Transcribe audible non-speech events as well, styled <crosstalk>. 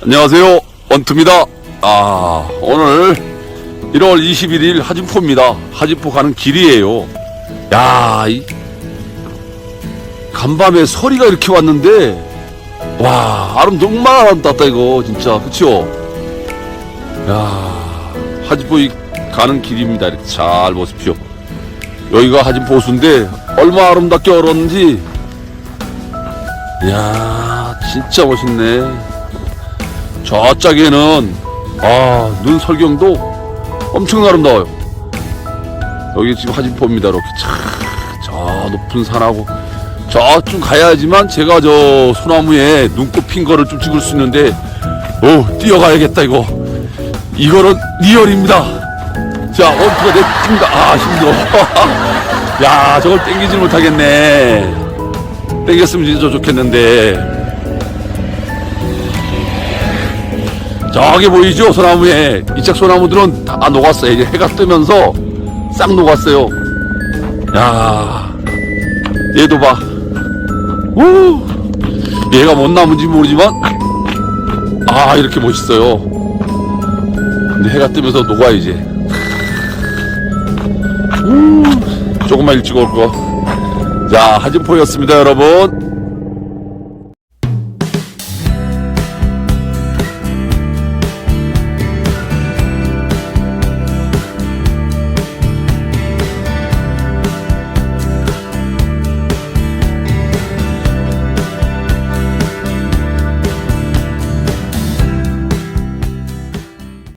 안녕하세요. 원투입니다. 아, 오늘 1월 21일 하진포입니다. 하진포 가는 길이에요. 야, 이 간밤에 서리가 이렇게 왔는데, 와, 아름 정말 아름답다, 이거, 진짜. 그쵸? 야, 하진포 이 가는 길입니다. 이렇게 잘 보십시오. 여기가 하진포 호수인데, 얼마 아름답게 얼었는지, 이야, 진짜 멋있네. 저짝에는 아, 눈 설경도 엄청 아름다워요. 여기 지금 하진포입니다. 이렇게 차, 저 높은 산하고 저쯤 가야지만 제가 저 소나무에 눈꽃 핀 거를 좀 찍을 수 있는데 오 뛰어가야겠다 이거 이거는 리얼입니다. 자 원투가 내 뛴다. 아 힘들어. <laughs> 야 저걸 땡기지 못하겠네. 땡겼으면 진짜 좋겠는데. 저기 보이죠? 소나무에. 이쪽 소나무들은 다 녹았어요. 이제 해가 뜨면서 싹 녹았어요. 야 얘도 봐. 우, 얘가 뭔 나무인지 모르지만 아 이렇게 멋있어요. 근데 해가 뜨면서 녹아 이제. 우, 조금만 일찍 올 거 자 하진포였습니다 여러분